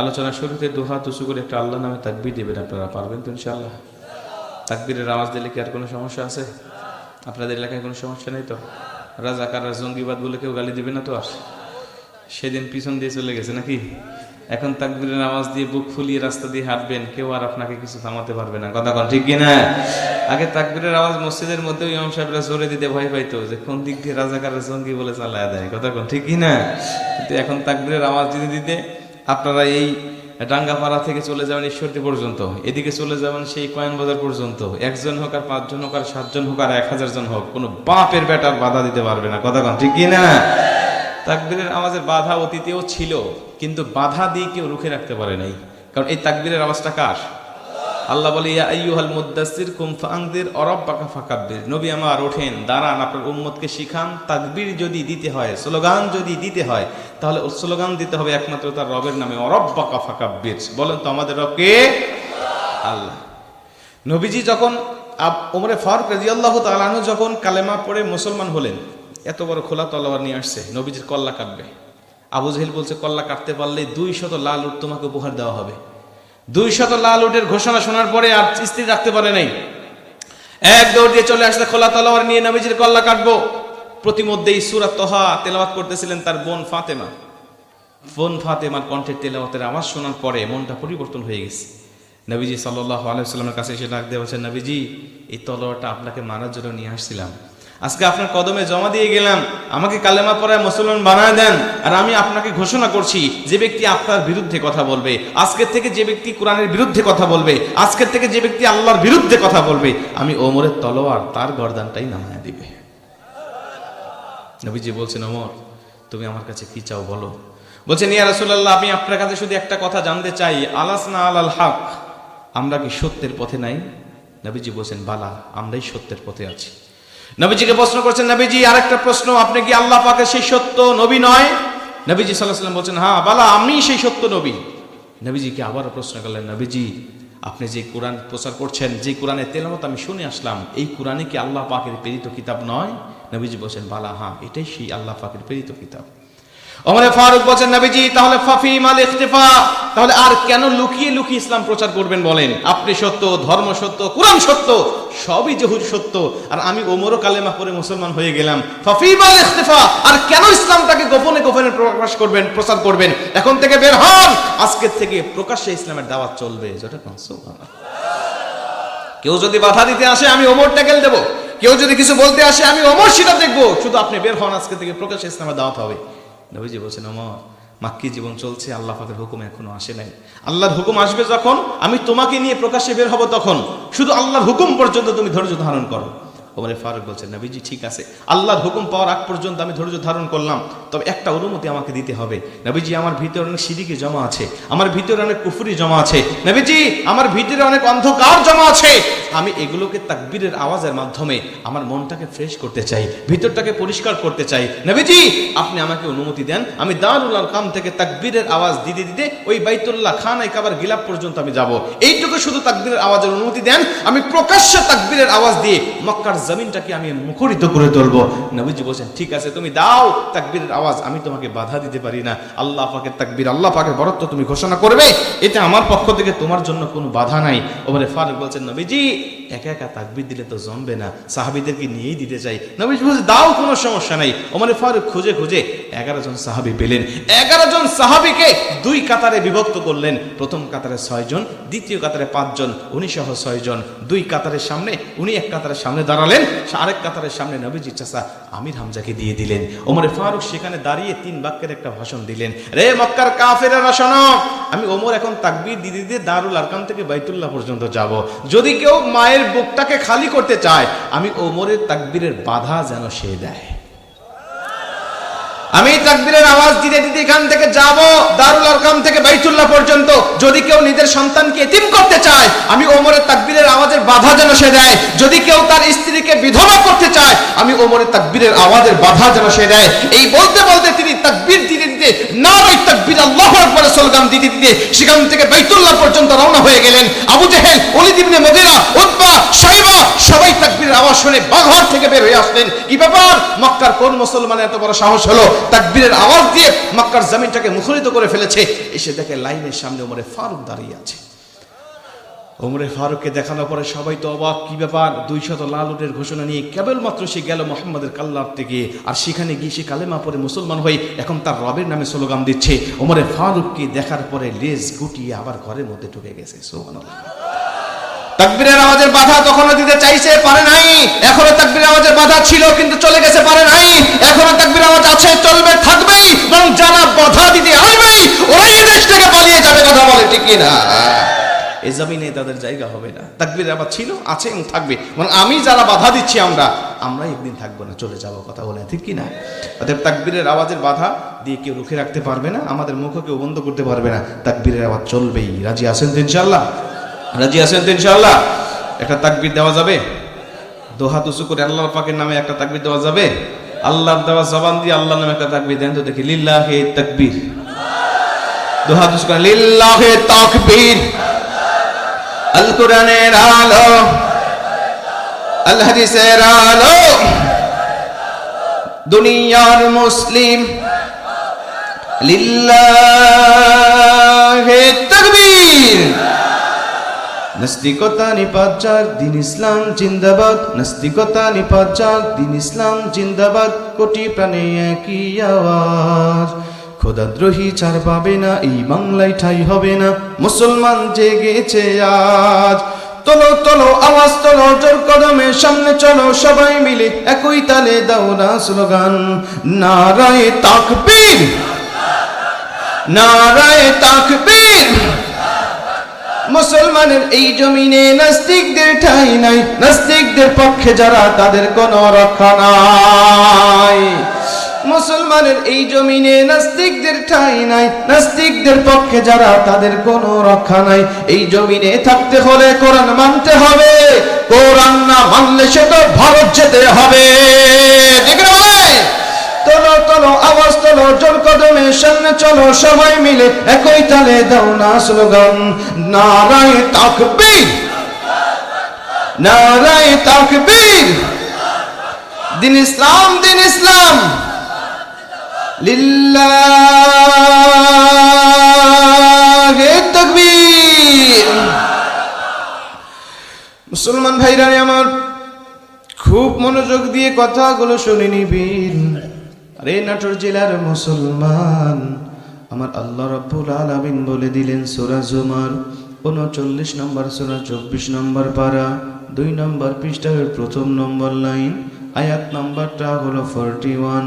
আলোচনা শুরুতে দুহাত উঁচু করে একটা আল্লাহ নামে তাকবির দেবেন আপনারা, পারবেন তো ইনশাআল্লাহ? তাকবীরের আওয়াজ দিলে কি আর কোনো সমস্যা আছে? আপনাদের এলাকায় কোনো সমস্যা নেই তো? রাজাকাররা জঙ্গিবাদ বলে কেউ গালি দিবে না তো আর? সেদিন পিছন দিয়ে চলে গেছে নাকি? এখন তাকবীরের আওয়াজ দিয়ে বুক ফুলিয়ে রাস্তা দিয়ে হাঁটবেন, কেউ আর আপনাকে কিছু থামাতে পারবে না। কথা ঠিক কিনা আগে তাকবীরের আওয়াজ মসজিদের মধ্যেও ইমাম সাহেবরা জোরে দিতে ভয় পাইতো যে কোন দিক দিয়ে রাজাকারের জঙ্গি বলে চালায় দেয়। কথা ঠিক কিনা কিন্তু এখন তাকবীরের আওয়াজ দিতে দিতে আপনারা এই ডাঙ্গাপাড়া থেকে চলে যাবেন ঈশ্বরদী পর্যন্ত। এদিকে চলে যাবেন সেই কয়েন বাজার পর্যন্ত। একজন হোক আর পাঁচজন হোক আর সাতজন হোক আর এক হাজার জন হোক, কোনো বাপের বেটার বাধা দিতে পারবে না। কথা কন, ঠিক কিনা তাকবীরের আওয়াজের বাধা অতীতেও ছিল, কিন্তু বাধা দিয়ে কেউ রুখে রাখতে পারে নাই। কারণ এই তাকবীরের আওয়াজটা কার? আল্লাহ বলে, ইয়া আইয়ুহাল মুদ্দাসসির কুম ফাআনদির অরাব্বাকা ফাকাব্বির। নবী আমার ওঠেন, দাঁড়ান, আপনার উম্মতকে শিখান, তাকবীর যদি দিতে হয়, স্লোগান যদি দিতে হয়, তাহলে স্লোগান দিতে হবে একমাত্র তার রবের নামে অরব অরব্বাকা ফাকাব্বির। বলেন তো আমাদের রব কে? আল্লাহ। নবীজি যখন ওমরে ফারুক রাদিয়াল্লাহু তাআলা আনহু যখন কালেমা পড়ে মুসলমান হলেন, এত বড় খোলা তলোয়ার নিয়ে আসছে, নবীজির কল্লা কাটবে। আবু জাহিল বলছে, কল্লা কাটতে পারলে দুই শত লাল উট তোমাকে উপহার দেওয়া হবে। দুই শত লাল উটের ঘোষণা শোনার পরে আর স্থির রাখতে পারে নাই। এক দৌড় দিয়ে চলে আসলে খোলা তলোয়ার নিয়ে নবীজির কল্লা কাটবো। প্রতিমধ্যেই সুরাত তহা তেলাওয়াত করতেছিলেন তার বোন ফাতেমা। বোন ফাতেমার কণ্ঠের তেলাওয়াতের আওয়াজ শোনার পরে মনটা পরিবর্তন হয়ে গেছে। নবীজি সাল্লাহ আলাইসাল্লামের কাছে এসে ডাক দেওয়া বলছেন, নবীজি, এই তলোয়ারটা আপনাকে মারার জন্য নিয়ে আসছিলাম। আজকে আপনার কদমে জমা দিয়ে গেলাম। আমাকে কালেমা পড়ায় মুসলমান বানায় দেন। আর আমি আপনাকে ঘোষণা করছি, যে ব্যক্তি আপনার বিরুদ্ধে কথা বলবে আজকের থেকে যে ব্যক্তি কোরআনের বিরুদ্ধে কথা বলবে আজকের থেকে যে ব্যক্তি আল্লাহর বিরুদ্ধে কথা বলবে, আমি ওমরের তলোয়ার তার গর্দানটাই নামায় দিবে। নবীজি বলছেন, ওমর, তুমি আমার কাছে কি চাও বলো? বলছেন, ইয়া রাসূলুল্লাহ, আমি আপনার কাছে শুধু একটা কথা জানতে চাই। আলাসনা আলাল হক। আমরা কি সত্যের পথে নাই? নবীজি বলছেন, বালা, আমরাই সত্যের পথে আছি। নবীজিকে প্রশ্ন করছেন, নবীজি, আরেকটা প্রশ্ন। আপনি কি আল্লাহ পাকে সেই সত্য নবী নয়? নবীজি সাল্লাহ সাল্লাম বলছেন হ্যাঁ বালা, আমি সেই সত্য নবী। নবীজিকে আবারও প্রশ্ন করলেন, নবীজি, আপনি যে কোরআন প্রচার করছেন, যে কোরআনের তেলামত আমি শুনে আসলাম, এই কোরআনে কি আল্লাহ পাকের প্রেরিত কিতাব নয়? নবীজি বলছেন, বালা হ্যাঁ এটাই সেই আল্লাহ পাকের প্রেরিত কিতাব। ওমরে ফারুক বলছেন, নবীজি, তাহলে ফাফি মাল ইখতিফা। তাহলে আর কেন লুকিয়ে লুকিয়ে ইসলাম প্রচার করবেন বলেন? আপনি সত্য, ধর্ম সত্য, কোরআন সত্য, সবই জহুর সত্য। আর আমি ওমরও কালেমা পরে মুসলমান হয়ে গেলাম। ফাফি মাল ইখতিফা, আর কেন ইসলামটাকে গোপনে গোপনে প্রকাশ করবেন, প্রচার করবেন? এখন থেকে বের হন। আজকের থেকে প্রকাশ্যে ইসলামের দাওয়াত চলবে। যেটা কেউ যদি বাধা দিতে আসে, আমি ওমর ট্যাকেল দেবো। কেউ যদি কিছু বলতে আসে, আমি অমর সেটা দেখব। শুধু আপনি বের হন, আজকে থেকে প্রকাশ্যে ইসলামের দাওয়াত হবে। নবীজি বলছেন অমর মাক্কি জীবন চলছে, আল্লাহ পাকের হুকুম এখনও আসে নাই। আল্লাহর হুকুম আসবে যখন, আমি তোমাকে নিয়ে প্রকাশ্যে বের হব তখন। শুধু আল্লাহর হুকুম পর্যন্ত তুমি ধৈর্য ধারণ করো। ওমরে ফারুক বলছেন, নবীজি, ঠিক আছে। আল্লাহর হুকুম পাওয়ার আগ পর্যন্ত আমি ধৈর্য ধারণ করলাম। তবে একটা অনুমতি আমাকে দিতে হবে। নবীজি, আমার ভিতরে অনেক সিঁড়িকে জমা আছে, আমার ভিতরে অনেক কুফুরি জমা আছে। নবীজি, আমার ভিতরে অনেক অন্ধকার জমা আছে। আমি এগুলোকে তাকবীরের আওয়াজের মাধ্যমে আমার মনটাকে ফ্রেশ করতে চাই, ভিতরটাকে পরিষ্কার করতে চাই। নবীজি, আপনি আমাকে অনুমতি দেন, আমি দারুল কাম থেকে তাকবীরের আওয়াজ দিতে দিতে ওই বাইতুল্লাহ খান কাবার গিলাপ পর্যন্ত আমি যাব। এইটুকু শুধু তাকবীরের আওয়াজের অনুমতি দেন, আমি প্রকাশ্যে তাকবীরের আওয়াজ দিয়ে মক্কার জমিনটাকে আমি মুখরিত করে তুলবো। নবীজি বলছেন, ঠিক আছে, তুমি দাও তাকবীরের আওয়াজ আমি তোমাকে বাধা দিতে পারি না। আল্লাহ পাকের তাকবির, আল্লাহ পাকের বরত্ব তুমি ঘোষণা করবে। এটা আমার পক্ষ থেকে তোমার জন্য কোনো বাধা নাই। ওবারে ফারুক বলছেন, নবীজি একা একা তাকবীর দিলে তো জমবে না, সাহাবিদেরকে নিয়েই দিতে চাই। নবীজি বলছে, দাও, কোনো সমস্যা নাই। ওমানে ফারুক খুঁজে খুঁজে এগারো জন সাহাবি পেলেন। এগারো জন সাহাবিকে দুই কাতারে বিভক্ত করলেন। প্রথম কাতারে ছয়জন দ্বিতীয় কাতারে পাঁচজন উনি সহ ছয়জন দুই কাতারের সামনে, উনি এক কাতারের সামনে দাঁড়ালেন। আরেক কাতারের সামনে নবীজি চাষা আমির হামজাকে দিয়ে দিলেন। ওমরে ফারুক সেখানে দাঁড়িয়ে তিন বাক্যের একটা ভাষণ দিলেন। রে মক্কার কাফেরা শোনো, আমি ওমর এখন তাকবীর দিদি দিয়ে দারুল আরকাম থেকে বাইতুল্লাহ পর্যন্ত যাব। যদি কেউ মায়ের বুকটাকে খালি করতে চায়, আমি ওমরের তাকবীরের বাধা যেন সে দেয়। আমি তাকবীরের আওয়াজ দিতে দিতে এখান থেকে যাব, দারুল আরকাম থেকে বাইতুল্লাহ পর্যন্ত। যদি কেউ নিজের সন্তানকে এতিম করতে চায়, আমি ওমরের তাকবীরের আওয়াজের বাধা যেন সে দেয়। যদি কেউ তার স্ত্রীকে বিধবা করতে চায়, আমি ওমরের তাকবীরের আওয়াজের বাধা যেন সে দেয়। এই বলতে বলতে তিনি তাকবীর দিতে, না নারাই তাকবীর, আল্লাহু আকবার স্লোগান দিতে দিতে সেখান থেকে বাইতুল্লাহ পর্যন্ত রওনা হয়ে গেলেন। আবু জেহেল, ওলিদ ইবনে মুগিরা উতবা সাইবা সবাই তাকবির আওয়াজ শুনে বাঘর থেকে বের হয়ে আসলেন। কি ব্যাপার? মক্কার কোন মুসলমানের এত বড় সাহস হলো? তাকবীরের আওয়াজ দিয়ে মক্কার জমিনটাকে মুখরিত করে ফেলেছে। এসে দেখে লাইনের সামনে ওমরে ফারুক দাঁড়িয়ে আছে। ওমরে ফারুককে দেখানোর পরে সবাই তো অবাক, কি ব্যাপার? দুই শত লাল উটের ঘোষণা নিয়ে কেবলমাত্র সে গেল মোহাম্মদের কাল্লার থেকে। আর সেখানে গিয়ে সে কালেমা পরে মুসলমান হয়ে এখন তার রবের নামে স্লোগান দিচ্ছে। ওমরে ফারুককে দেখার পরে লেজ গুটিয়ে আবার ঘরের মধ্যে ঢুকে গেছে বাধা তখনও দিতে চাইছে? পারে নাই। এখনও তাকবীরের আওয়াজের বাধা ছিল, কিন্তু চলে গেছে, পারে নাই। এখনও তাকবীরের আওয়াজ আছে, চলবে, থাকবেই এবং যারা বাধা দিতে আসবেই। ওরাই দেশ থেকে পালিয়ে যাবে, কথা বলে ঠিক না এই জমিনে তাদের জায়গা হবে না। তাকবীরের আবার ছিল, আছে এবং থাকবে। মানে আমি যারা বাধা দিচ্ছি আমরা আমরা একদিন থাকব না, চলে যাব, কথা বলে ঠিক কি না তাকবীরের আওয়াজের বাধা দিয়ে কেউ রুখে রাখতে পারবে না, আমাদের মুখও কেউ বন্ধ করতে পারবে না। তাকবীরের আওয়াজ চলবেই। রাজি আছেন তো ইনশাল্লাহ রাজি আছেন তো ইনশাআল্লাহ? একটা তাকবির দেওয়া যাবে? দোহাত উঁচু করে আল্লাহ পাকের নামে একটা তাকবির দেওয়া যাবে? আল্লাহর দেওয়া জবান দিয়ে আল্লাহর নামে একটা তাকবির দেন তো দেখি, লিল্লাহে তাকবীর। দোহাত উঁচু করে, লিল্লাহে তাকবীর। কোরআনের আলো। আল হাদিসের আলো। দুনিয়ার মুসলিম। লিল্লাহে তাকবীর। নাস্তিকতা নিপাচার দিন ইসলাম জিন্দাবাদ। নাস্তিকতা নিপাচার দিন ইসলাম জিন্দাবাদ। কোটি প্রাণে একই আওয়াজ। খোদাদ্রোহী ছাড় পাবে না, এই বাংলায় ঠাই হবে না। মুসলমান জেগেছে আজ। তোলো তোলো, আওয়াজ, তোলো, জোর কদমে সামনে চলো, সবাই মিলে একই তালে দাও না স্লোগান। নারায় তাকবীর নারায় তাকবীর। মুসলমানের এই জমিনে নাস্তিকদের ঠাই নাই, নাস্তিকদের পক্ষে যারা তাদের কোনো রক্ষা নাই। মুসলমানের এই জমিনে নাস্তিকদের ঠাই নাই। নাস্তিকদের পক্ষে যারা, তাদের কোনো রক্ষা নাই। এই জমিনে থাকতে হলে কোরআন মানতে হবে। কোরআন না মানলে সে তো ভারত যেতে হবে। ঠিক না আওয়াজ, তোলো জোর কদমে সামনে চলো সবাই মিলে। একই তালে দাও না স্লোগান, নারায় তাকবীর নারায় তাকবীর। দিন ইসলাম দিন ইসলাম। মুসলমান ভাইরা আমার খুব মনোযোগ দিয়ে কথাগুলো শুনে নিবিন। আরে নাটোর জেলার মুসলমান, আমার আল্লাহ রব্বুল আলামিন বলে দিলেন, সূরা জুমার উনচল্লিশ নম্বর, সূরা চব্বিশ নম্বর পারা, দুই নম্বর পৃষ্ঠার প্রথম নম্বর লাইন, আয়াত নম্বরটা হলো ফোরটি ওয়ান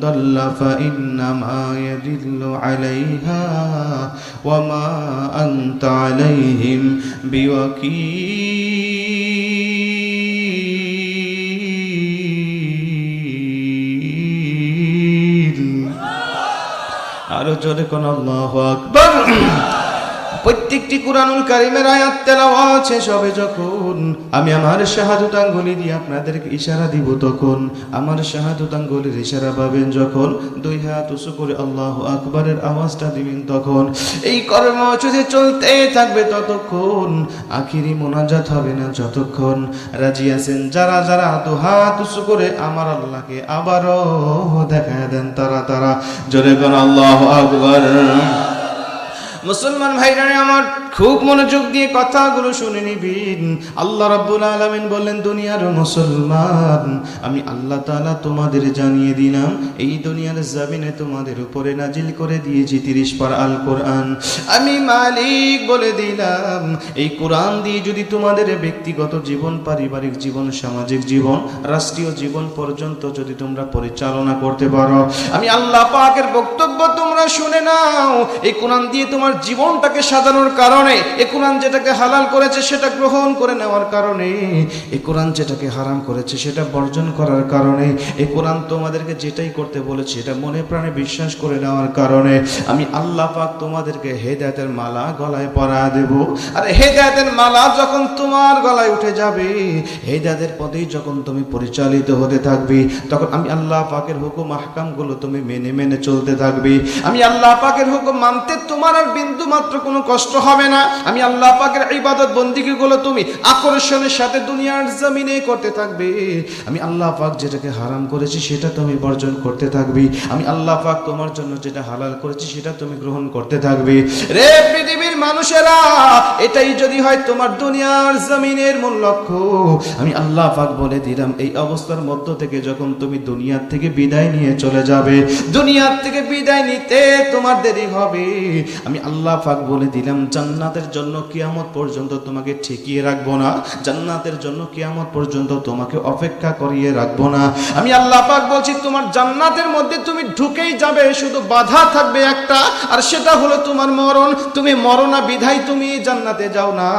ضل فإنما يدل عليها وما أنت عليهم بوكيل আরো জোরে কোন আল্লাহু আকবার প্রত্যেকটি কুরআনুল কারিমের আয়াত তেলাওয়া আছে সবে যখন আমি আমার শাহাদত আঙ্গুলি দিয়ে আপনাদেরকে ইশারা দিব তখন। আমার শাহাদত আঙ্গুলির ইশারা পাবেন যখন দুই হাত উঁচু করে আল্লাহু আকবারের আওয়াজটা দিবেন তখন। এই কর্মসূচি চলতে থাকবে ততক্ষণ, আখিরি মোনাজাত হবে না যতক্ষণ। রাজি আছেন যারা যারা দু হাত উঁচু করে আমার আল্লাহকে আবারও দেখা দেন তারা তারা। জোরে কোন আল্লাহ আকবার। মুসলমান ভাইরা আমার খুব মনোযোগ দিয়ে কথাগুলো শুনে নিবিন। আল্লাহ রাব্বুল আলামিন বললেন, দুনিয়ার মুসলমান, আমি আল্লাহ তাআলা তোমাদের জানিয়ে দিলাম, এই দুনিয়ার জমিনে তোমাদের উপরে নাজিল করে দিয়েছি তিরিশ পার আল কোরআন আমি মালিক বলে দিলাম, এই কোরআন দিয়ে যদি তোমাদের ব্যক্তিগত জীবন, পারিবারিক জীবন, সামাজিক জীবন, রাষ্ট্রীয় জীবন পর্যন্ত যদি তোমরা পরিচালনা করতে পারো, আমি আল্লাহ পাকের বক্তব্য তোমরা শুনে নাও। এই কোরআন দিয়ে তোমার জীবনটাকে সাজানোর কারণ কারণে এ কোরআন যেটাকে হালাল করেছে সেটা গ্রহণ করে নেওয়ার কারণে, এ কোরআন যেটাকে হারাম করেছে সেটা বর্জন করার কারণে, এ কোরআন তোমাদেরকে যেটাই করতে বলেছে এটা মনে প্রাণে বিশ্বাস করে নেওয়ার কারণে, আমি আল্লাহ পাক তোমাদেরকে হেদায়েতের মালা গলায় পরা দেব। আর হেদায়েতের মালা যখন তোমার গলায় উঠে যাবে, হেদায়েতের পথেই যখন তুমি পরিচালিত হতে থাকবে, তখন আমি আল্লাহ পাকের হুকুম আহকামগুলো তুমি মেনে মেনে চলতে থাকবে। আমি আল্লাহ পাকের হুকুম মানতে তোমার আর বিন্দু মাত্র কোনো কষ্ট হবে না, আমি আল্লাহ পাকের ইবাদত বন্দিগিগুলো তুমি আকর্ষণের সাথে দুনিয়ার জমিনে করতে থাকবে। আমি আল্লাহ পাক যেটাকে হারাম করেছি সেটা তুমি বর্জন করতে থাকবে। আমি আল্লাহ পাক তোমার জন্য যেটা হালাল করেছি সেটা তুমি গ্রহণ করতে থাকবে। রে পৃথিবীর মানুষেরা, এটাই যদি হয় তোমার দুনিয়ার জমিনের মূল লক্ষ্য। আমি আল্লাহ পাক বলে দিলাম, এই অবস্থার মধ্য থেকে যখন তুমি দুনিয়ার থেকে বিদায় নিয়ে চলে যাবে, দুনিয়ার থেকে বিদায় নিতে তোমার দেরি হবে। আমি আল্লাহ পাক বলে দিলাম জান্নাতের জন্য কিয়ামত পর্যন্ত তোমাকে ঠেকিয়ে রাখব না। জান্নাতের জন্য কিয়ামত পর্যন্ত তোমাকে অপেক্ষা করিয়ে রাখব না। আমি আল্লাহ পাক বলছি, তোমার জান্নাতের মধ্যে তুমি ঢুকেই যাবে, শুধু বাধা থাকবে একটা, আর সেটা হলো তোমার মরণ। তুমি মরণা বিধাই তুমি জান্নাতে যাও না।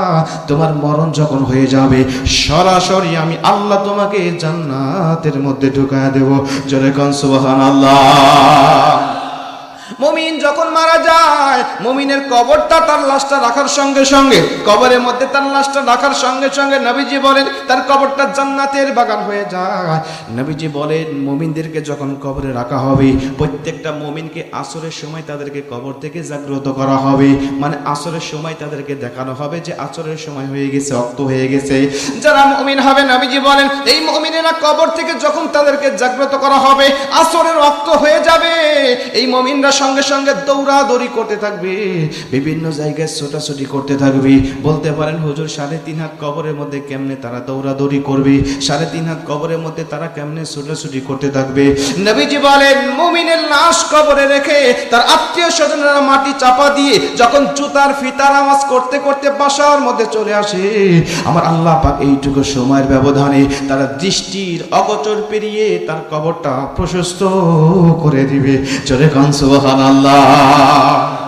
তোমার মরণ যখন হয়ে যাবে, সরাসরি আমি আল্লাহ তোমাকে জান্নাতের মধ্যে ঢুকায় দেব। জোরে কন সুবহানাল্লাহ। মমিন যখন মারা যায়, মমিনের কবরটা তার লাশটা রাখার সঙ্গে সঙ্গে, কবরের মধ্যে তার লাশটা রাখার সঙ্গে সঙ্গে নবীজি বলেন, তার কবরটা জান্নাতের বাগান হয়ে যায়। নবীজি বলেন, মমিনদেরকে যখন কবরে রাখা হবে, প্রত্যেকটা মমিনকে আসরের সময় তাদেরকে কবর থেকে জাগ্রত করা হবে। মানে আসরের সময় তাদেরকে দেখানো হবে যে আসরের সময় হয়ে গেছে অক্ত হয়ে গেছে। যারা মমিন হবে, নবীজি বলেন, এই মমিনেরা কবর থেকে যখন তাদেরকে জাগ্রত করা হবে, আসরের রক্ত হয়ে যাবে। এই মমিনরা সঙ্গে সঙ্গে দৌড়াদৌড়ি করতে থাকবে, বিভিন্ন জায়গায় ছোটাছুটি করতে থাকবে। বলতে পারেন, হুজুর, সাড়ে তিন হাত কবরের মধ্যে কেমনে তারা দৌড়াদৌড়ি করবে? সাড়ে তিন হাত কবরের মধ্যে তারা কেমনে ছোটাছুটি করতে থাকবে? নবীজি বলেন, মুমিনের লাশ কবরে রেখে তার আত্মীয় স্বজনেরা মাটি চাপা দিয়ে যখন জুতার ফিতার আওয়াজ করতে করতে বাসার মধ্যে চলে আসে, আমার আল্লাহ পাক এইটুকু সময়ের ব্যবধানে তারা দৃষ্টির অগোচর পেরিয়ে তার কবরটা প্রশস্ত করে দিবে। চলে কান সুবহানাল্লাহ।